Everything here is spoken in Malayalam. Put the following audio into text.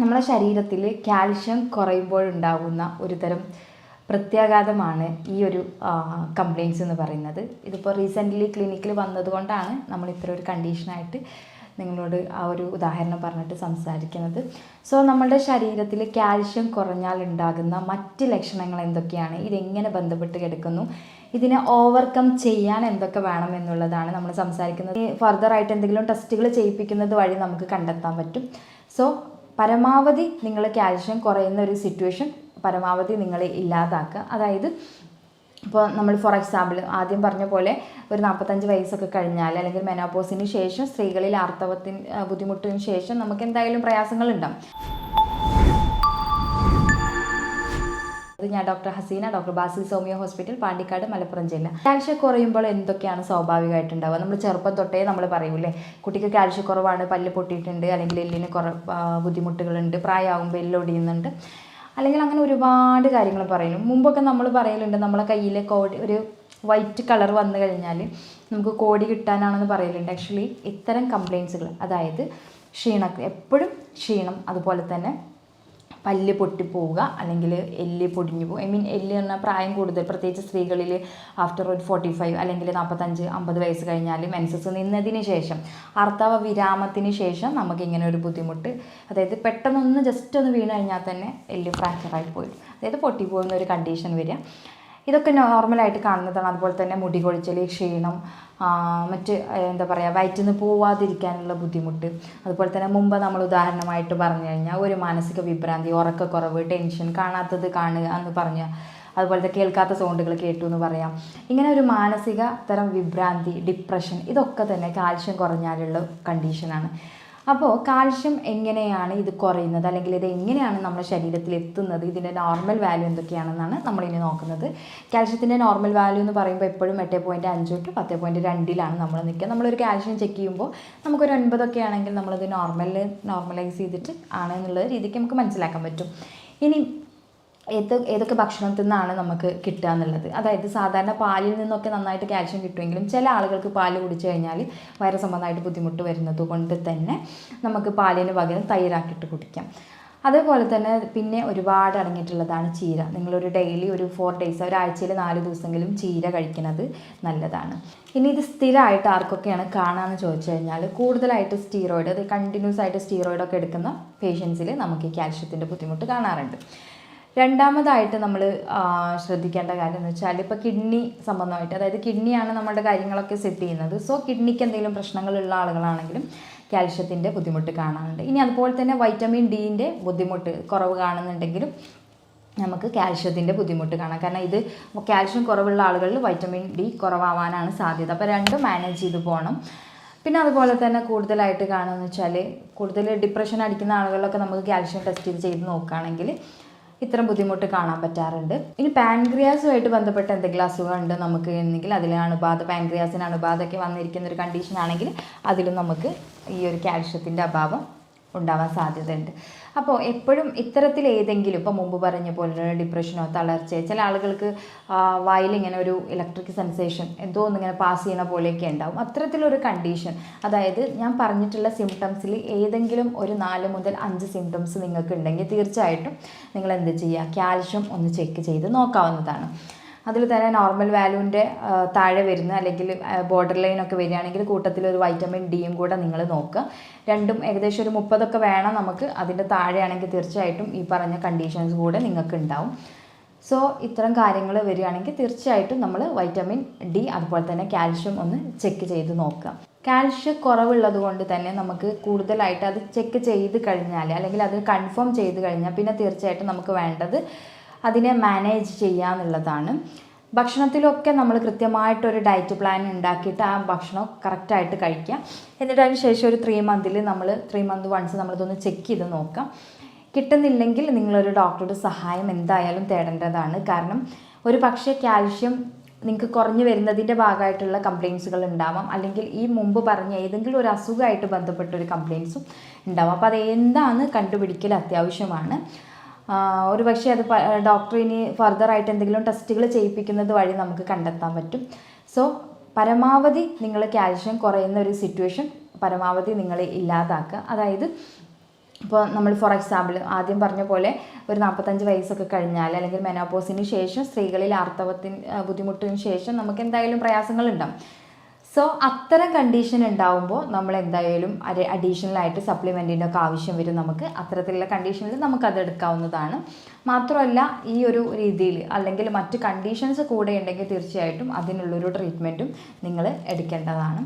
നമ്മളെ ശരീരത്തിൽ കാൽഷ്യം കുറയുമ്പോഴുണ്ടാകുന്ന ഒരു തരം പ്രത്യാഘാതമാണ് ഈ ഒരു കംപ്ലയിൻസ് എന്ന് പറയുന്നത്. ഇതിപ്പോൾ റീസെന്റ്ലി ക്ലിനിക്കിൽ വന്നതുകൊണ്ടാണ് നമ്മൾ ഇത്ര ഒരു കണ്ടീഷനായിട്ട് നിങ്ങളോട് ആ ഒരു ഉദാഹരണം പറഞ്ഞിട്ട് സംസാരിക്കുന്നത്. സോ നമ്മളുടെ ശരീരത്തിൽ കാൽഷ്യം കുറഞ്ഞാൽ ഉണ്ടാകുന്ന മറ്റ് ലക്ഷണങ്ങൾ എന്തൊക്കെയാണ്? ഇതെങ്ങനെ ബന്ധപ്പെട്ട് കിടക്കുന്നു? ഇതിനെ ഓവർകം ചെയ്യാൻ എന്തൊക്കെ വേണം എന്നുള്ളതാണ് നമ്മൾ സംസാരിക്കുന്നത്. ഫർദർ ആയിട്ട് എന്തെങ്കിലും ടെസ്റ്റുകൾ ചെയ്യിപ്പിക്കുന്നത് വഴി നമുക്ക് കണ്ടെത്താൻ പറ്റും. സോ പരമാവധി നിങ്ങൾ കാൽഷ്യം കുറയുന്ന ഒരു സിറ്റുവേഷൻ പരമാവധി നിങ്ങൾ ഇല്ലാതാക്കുക. അതായത് ഇപ്പോൾ നമ്മൾ ഫോർ എക്സാമ്പിൾ ആദ്യം പറഞ്ഞ പോലെ ഒരു നാൽപ്പത്തഞ്ച് വയസ്സൊക്കെ കഴിഞ്ഞാൽ അല്ലെങ്കിൽ മെനോപോസിന് ശേഷം സ്ത്രീകളിൽ ആർത്തവത്തിന് ബുദ്ധിമുട്ടിന് ശേഷം നമുക്ക് എന്തായാലും പ്രയാസങ്ങളുണ്ടാവും അത് ഞാൻ ഡോക്ടർ ഹസീന ഡോക്ടർ ബാസിൽ സോമിയോ ഹോസ്പിറ്റൽ പാണ്ടിക്കാട് മലപ്പുറം ജില്ല. കാൽഷ്യം കുറയുമ്പോൾ എന്തൊക്കെയാണ് സ്വാഭാവികമായിട്ടുണ്ടാവുക? നമ്മൾ ചെറുപ്പം തൊട്ടേ നമ്മൾ പറയൂലേ കുട്ടിക്ക് കാൽഷ്യം കുറവാണ് പല്ല് പൊട്ടിയിട്ടുണ്ട് അല്ലെങ്കിൽ എല്ലിന് കുറ ബുദ്ധിമുട്ടുകളുണ്ട് പ്രായമാകുമ്പോൾ എല്ലൊടിയുന്നുണ്ട് അല്ലെങ്കിൽ അങ്ങനെ ഒരുപാട് കാര്യങ്ങൾ പറയുന്നു. മുമ്പൊക്കെ നമ്മൾ പറയലുണ്ട് നമ്മളെ കയ്യിൽ കോടി ഒരു വൈറ്റ് കളർ വന്നു കഴിഞ്ഞാൽ നമുക്ക് കോടി കിട്ടാനാണെന്ന് പറയലുണ്ട്. ആക്ച്വലി ഇത്തരം കംപ്ലയിൻസുകൾ അതായത് ക്ഷീണം എപ്പോഴും ക്ഷീണം അതുപോലെ തന്നെ പല്ല് പൊട്ടിപ്പോവുക അല്ലെങ്കിൽ എല്ല് പൊടിഞ്ഞു പോകും. ഐ മീൻ എല്ല് പറഞ്ഞാൽ പ്രായം കൂടുതൽ പ്രത്യേകിച്ച് സ്ത്രീകളിൽ ആഫ്റ്റർ ഒരു ഫോർട്ടി ഫൈവ് അല്ലെങ്കിൽ നാൽപ്പത്തഞ്ച് അമ്പത് വയസ്സ് കഴിഞ്ഞാൽ മെൻസസ് നിന്നതിന് ശേഷം ആർത്തവ വിരാമത്തിന് ശേഷം നമുക്ക് ഇങ്ങനെ ഒരു ബുദ്ധിമുട്ട്. അതായത് പെട്ടെന്നൊന്ന് ജസ്റ്റ് ഒന്ന് വീണ് കഴിഞ്ഞാൽ തന്നെ എല്ല് ഫ്രാക്ചറായി പോയി അതായത് പൊട്ടിപ്പോകുന്ന ഒരു കണ്ടീഷൻ വരിക. ഇതൊക്കെ നോർമലായിട്ട് കാണുന്നതാണ്. അതുപോലെ തന്നെ മുടി കൊഴിച്ചൽ ക്ഷീണം മറ്റ് എന്താ പറയുക വയറ്റിൽ നിന്ന് പോവാതിരിക്കാനുള്ള ബുദ്ധിമുട്ട്. അതുപോലെ തന്നെ മുമ്പ് നമ്മൾ ഉദാഹരണമായിട്ട് പറഞ്ഞു കഴിഞ്ഞാൽ ഒരു മാനസിക വിഭ്രാന്തി ഉറക്കക്കുറവ് ടെൻഷൻ കാണാത്തത് കാണുക എന്ന് പറഞ്ഞ അതുപോലത്തെ കേൾക്കാത്ത സൗണ്ടുകൾ കേട്ടു എന്ന് പറയാം. ഇങ്ങനെ ഒരു മാനസിക തരം വിഭ്രാന്തി ഡിപ്രഷൻ ഇതൊക്കെ തന്നെ കാൽഷ്യം കുറഞ്ഞാലുള്ള കണ്ടീഷനാണ് അപ്പോൾ കാൽഷ്യം എങ്ങനെയാണ് ഇത് കുറയുന്നത്? അല്ലെങ്കിൽ ഇത് എങ്ങനെയാണ് നമ്മുടെ ശരീരത്തിൽ എത്തുന്നത്? ഇതിന്റെ നോർമൽ വാല്യൂ എന്തൊക്കെയാണെന്നാണ് നമ്മളിനി നോക്കുന്നത്. കാൽഷ്യത്തിന്റെ നോർമൽ വാല്യൂ എന്ന് പറയുമ്പോൾ എപ്പോഴും എട്ട് പോയിന്റ് അഞ്ച് ടു പത്ത് പോയിന്റ് രണ്ടിലാണ് നമ്മൾ നിൽക്കുക. നമ്മളൊരു കാൽഷ്യം ചെക്ക് ചെയ്യുമ്പോൾ നമുക്കൊരു ഒൻപതൊക്കെ ആണെങ്കിൽ നമ്മളത് നോർമൽ നോർമലൈസ് ചെയ്തിട്ട് ആണ് എന്നുള്ള രീതിക്ക് നമുക്ക് മനസ്സിലാക്കാൻ പറ്റും. ഇനി ഏത് ഏതൊക്കെ ഭക്ഷണത്തിൽ നിന്നാണ് നമുക്ക് കിട്ടുക എന്നുള്ളത് അതായത് സാധാരണ പാലിൽ നിന്നൊക്കെ നന്നായിട്ട് കാൽഷ്യം കിട്ടുമെങ്കിലും ചില ആളുകൾക്ക് പാൽ കുടിച്ചു കഴിഞ്ഞാൽ വയറ് സംബന്ധമായിട്ട് ബുദ്ധിമുട്ട് വരുന്നത് കൊണ്ട് തന്നെ നമുക്ക് പാലിന് പകരം തൈരാക്കിയിട്ട് കുടിക്കാം. അതേപോലെ തന്നെ പിന്നെ ഒരുപാട് അടങ്ങിയിട്ടുള്ളതാണ് ചീര. നിങ്ങളൊരു ഡെയിലി ഒരു ഫോർ ഡേയ്സ് ഒരാഴ്ചയിൽ നാല് ദിവസമെങ്കിലും ചീര കഴിക്കുന്നത് നല്ലതാണ്. ഇനി ഇത് സ്ഥിരമായിട്ട് ആർക്കൊക്കെയാണ് കാണാമെന്ന് ചോദിച്ചു കഴിഞ്ഞാൽ കൂടുതലായിട്ട് സ്റ്റീറോയിഡ് അത് കണ്ടിന്യൂസ് ആയിട്ട് സ്റ്റീറോയിഡ് ഒക്കെ എടുക്കുന്ന പേഷ്യൻസിൽ നമുക്ക് ഈ കാൽഷ്യത്തിന്റെ ബുദ്ധിമുട്ട് കാണാറുണ്ട്. രണ്ടാമതായിട്ട് നമ്മൾ ശ്രദ്ധിക്കേണ്ട കാര്യം എന്ന് വെച്ചാൽ ഇപ്പോൾ കിഡ്നി സംബന്ധമായിട്ട് അതായത് കിഡ്നിയാണ് നമ്മുടെ കാര്യങ്ങളൊക്കെ സെറ്റ് ചെയ്യുന്നത്. സോ കിഡ്നിക്ക് എന്തെങ്കിലും പ്രശ്നങ്ങളുള്ള ആളുകളാണെങ്കിലും കാൽഷ്യത്തിന്റെ ബുദ്ധിമുട്ട് കാണാനുണ്ട്. ഇനി അതുപോലെ തന്നെ വൈറ്റമിൻ ഡീന്റെ ബുദ്ധിമുട്ട് കുറവ് കാണുന്നുണ്ടെങ്കിലും നമുക്ക് കാൽഷ്യത്തിന്റെ ബുദ്ധിമുട്ട് കാണാം. കാരണം ഇത് കാൽഷ്യം കുറവുള്ള ആളുകളിൽ വൈറ്റമിൻ ഡി കുറവാവാനാണ് സാധ്യത. അപ്പോൾ രണ്ടും മാനേജ് ചെയ്ത് പോകണം പിന്നെ അതുപോലെ തന്നെ കൂടുതലായിട്ട് കാണുമെന്ന് വെച്ചാൽ കൂടുതൽ ഡിപ്രഷൻ അടിക്കുന്ന ആളുകളിലൊക്കെ നമുക്ക് കാൽഷ്യം ടെസ്റ്റ് ചെയ്ത് ചെയ്ത് നോക്കുകയാണെങ്കിൽ ഇത്തരം ബുദ്ധിമുട്ട് കാണാൻ പറ്റാറുണ്ട്. ഇനി പാൻക്രിയാസുമായിട്ട് ബന്ധപ്പെട്ട എന്തെങ്കിലും അസുഖമുണ്ട് നമുക്ക് എന്നെങ്കിൽ അതിൽ അണുബാധ പാൻക്രിയാസിന് അണുബാധയൊക്കെ വന്നിരിക്കുന്ന ഒരു കണ്ടീഷൻ ആണെങ്കിൽ അതിലും നമുക്ക് ഈ ഒരു കാൽഷ്യത്തിന്റെ അഭാവം ഉണ്ടാവാൻ സാധ്യതയുണ്ട്. അപ്പോൾ എപ്പോഴും ഇത്തരത്തിൽ ഏതെങ്കിലും ഇപ്പോൾ മുമ്പ് പറഞ്ഞ പോലെ ഡിപ്രഷനോ തളർച്ചയോ ചില ആളുകൾക്ക് വായിൽ ഇങ്ങനെ ഒരു ഇലക്ട്രിക് സെൻസേഷൻ എന്തോ ഒന്നിങ്ങനെ പാസ് ചെയ്യണ പോലെയൊക്കെ ഉണ്ടാവും. അത്തരത്തിലൊരു കണ്ടീഷൻ അതായത് ഞാൻ പറഞ്ഞിട്ടുള്ള സിംറ്റംസിൽ ഏതെങ്കിലും ഒരു നാല് മുതൽ അഞ്ച് സിംറ്റംസ് നിങ്ങൾക്ക് ഉണ്ടെങ്കിൽ തീർച്ചയായിട്ടും നിങ്ങൾ എന്ത് ചെയ്യുക കാൽഷ്യം ഒന്ന് ചെക്ക് ചെയ്ത് നോക്കാവുന്നതാണ്. അതിൽ തന്നെ നോർമൽ വാല്യൂവിന്റെ താഴെ വരുന്ന അല്ലെങ്കിൽ ബോർഡർ ലൈൻ ഒക്കെ വരികയാണെങ്കിൽ കൂട്ടത്തിൽ ഒരു വൈറ്റമിൻ ഡിയും കൂടെ നിങ്ങൾ നോക്കുക. രണ്ടും ഏകദേശം ഒരു മുപ്പതൊക്കെ വേണം നമുക്ക്. അതിന്റെ താഴെയാണെങ്കിൽ തീർച്ചയായിട്ടും ഈ പറഞ്ഞ കണ്ടീഷൻസ് കൂടെ നിങ്ങൾക്ക് ഉണ്ടാവും. സോ ഇത്തരം കാര്യങ്ങൾ വരികയാണെങ്കിൽ തീർച്ചയായിട്ടും നമ്മൾ വൈറ്റമിൻ ഡി അതുപോലെ തന്നെ കാൽഷ്യം ഒന്ന് ചെക്ക് ചെയ്ത് നോക്കുക. കാൽഷ്യം കുറവുള്ളത് കൊണ്ട് തന്നെ നമുക്ക് കൂടുതലായിട്ട് അത് ചെക്ക് ചെയ്ത് കഴിഞ്ഞാൽ അല്ലെങ്കിൽ അത് കൺഫേം ചെയ്ത് കഴിഞ്ഞാൽ പിന്നെ തീർച്ചയായിട്ടും നമുക്ക് വേണ്ടത് അതിനെ മാനേജ് ചെയ്യുക എന്നുള്ളതാണ് ഭക്ഷണത്തിലൊക്കെ നമ്മൾ കൃത്യമായിട്ടൊരു ഡയറ്റ് പ്ലാൻ ഉണ്ടാക്കിയിട്ട് ആ ഭക്ഷണം കറക്റ്റായിട്ട് കഴിക്കുക. എന്നിട്ട് അതിന് ശേഷം ഒരു ത്രീ മന്തിൽ നമ്മൾ ത്രീ മന്ത് വൺസ് നമ്മളിതൊന്ന് ചെക്ക് ചെയ്ത് നോക്കാം. കിട്ടുന്നില്ലെങ്കിൽ നിങ്ങളൊരു ഡോക്ടറുടെ സഹായം എന്തായാലും തേടേണ്ടതാണ്. കാരണം ഒരു പക്ഷേ കാൽഷ്യം നിങ്ങൾക്ക് കുറഞ്ഞു വരുന്നതിന്റെ ഭാഗമായിട്ടുള്ള കംപ്ലയിൻസുകൾ ഉണ്ടാവാം. അല്ലെങ്കിൽ ഈ മുമ്പ് പറഞ്ഞ ഏതെങ്കിലും ഒരു അസുഖമായിട്ട് ബന്ധപ്പെട്ട ഒരു കംപ്ലയിൻസും ഉണ്ടാവാം. അപ്പോൾ അത് എന്താണ് കണ്ടുപിടിക്കൽ അത്യാവശ്യമാണ്. ഒരു പക്ഷേ അത് ഡോക്ടർ ഇനി ഫർദർ ആയിട്ട് എന്തെങ്കിലും ടെസ്റ്റുകൾ ചെയ്യിപ്പിക്കുന്നത് വഴി നമുക്ക് കണ്ടെത്താൻ പറ്റും. സോ പരമാവധി നിങ്ങൾ കാൽഷ്യം കുറയുന്ന ഒരു സിറ്റുവേഷൻ പരമാവധി നിങ്ങൾ ഇല്ലാതാക്കുക. അതായത് ഇപ്പോൾ നമ്മൾ ഫോർ എക്സാമ്പിൾ ആദ്യം പറഞ്ഞ പോലെ ഒരു നാൽപ്പത്തഞ്ച് വയസ്സൊക്കെ കഴിഞ്ഞാൽ അല്ലെങ്കിൽ മെനോപോസിന് ശേഷം സ്ത്രീകളിൽ ആർത്തവത്തിന് ബുദ്ധിമുട്ടിന് ശേഷം നമുക്ക് എന്തായാലും പ്രയാസങ്ങളുണ്ടാവും സോ അത്തരം കണ്ടീഷൻ ഉണ്ടാവുമ്പോൾ നമ്മൾ എന്തായാലും അഡീഷണൽ ആയിട്ട് സപ്ലിമെന്റിന്റെ ഒക്കെ ആവശ്യം വരും നമുക്ക്. അത്തരത്തിലുള്ള കണ്ടീഷനിൽ നമുക്കത് എടുക്കാവുന്നതാണ്. മാത്രമല്ല ഈ ഒരു രീതിയിൽ അല്ലെങ്കിൽ മറ്റ് കണ്ടീഷൻസ് കൂടെ ഉണ്ടെങ്കിൽ തീർച്ചയായിട്ടും അതിനുള്ളൊരു ട്രീറ്റ്മെന്റും നിങ്ങൾ എടുക്കേണ്ടതാണ്.